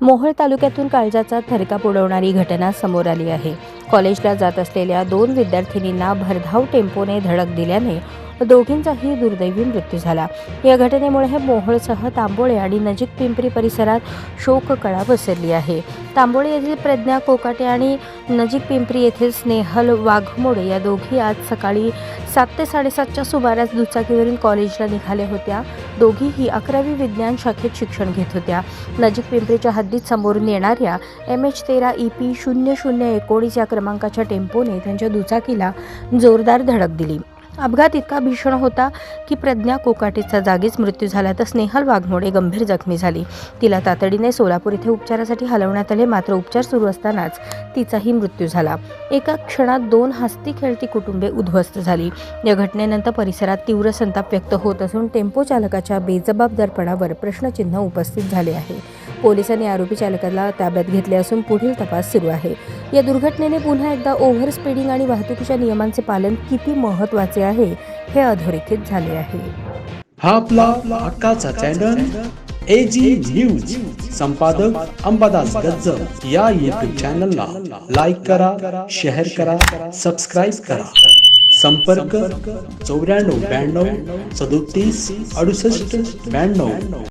मोहोळ तालुक्यातून काळजाचा थरकाप उडवणारी घटना समोर आली आहे. कॉलेजला जात असलेल्या दोन विद्यार्थिनींना भरधाव टेम्पोने धडक दिल्याने दोघींचाही दुर्दैवी मृत्यू झाला. या घटनेमुळे मोहोळसह तांबोळे आणि नजीक पिंपरी परिसरात शोककळा पसरली आहे. तांबोळे येथील प्रज्ञा कोकाटे आणि नजीक पिंपरी येथील स्नेहल वाघमोडे या दोघी आज सकाळी सात ते साडेसातच्या सुमारास दुचाकीवरील कॉलेजला निघाल्या होत्या. दोघीही अकरावी विज्ञान शाखेत शिक्षण घेत होत्या. नजीक पिंपरीच्या हद्दीत समोरून येणाऱ्या एम एच तेरा ई पी शून्य शून्य एकोणीस या क्रमांकाच्या टेम्पोने त्यांच्या दुचाकीला जोरदार धडक दिली. अपघात इतका भीषण होता की प्रज्ञा कोकाटेचा जागीच मृत्यू झाला तर स्नेहल वाघमोडे गंभीर जखमी झाली. तिला तातडीने सोलापूर येथे उपचारासाठी हलवण्यात आले. मात्र उपचार सुरू असतानाच तिचाही मृत्यू झाला. एका क्षणात दोन हस्ती खेळती कुटुंबे उद्ध्वस्त झाली. या घटनेनंतर परिसरात तीव्र संताप व्यक्त होत असून टेम्पो चालकाच्या बेजबाबदारपणावर प्रश्नचिन्ह उपस्थित झाले आहे. पोलिसांनी आरोपी चालकाला ताब्यात घेतले असून पुढील तपास सुरू आहे. या दुर्घटनेने पुन्हा एकदा ओव्हर स्पीडिंग आणि वाहतुकीच्या नियमांचे पालन किती महत्त्वाचे आहे हे अधोरेखित झाले आहे. हा आपला हक्काचा चॅनल एजी न्यूज संपादक अंबादास गज्जर या युट्यूब चॅनलला लाईक करा शेअर करा सबस्क्राईब करा. संपर्क चौऱ्याण्णव ब्याण्णव सदोतीस अडुसष्ट ब्याण्णव.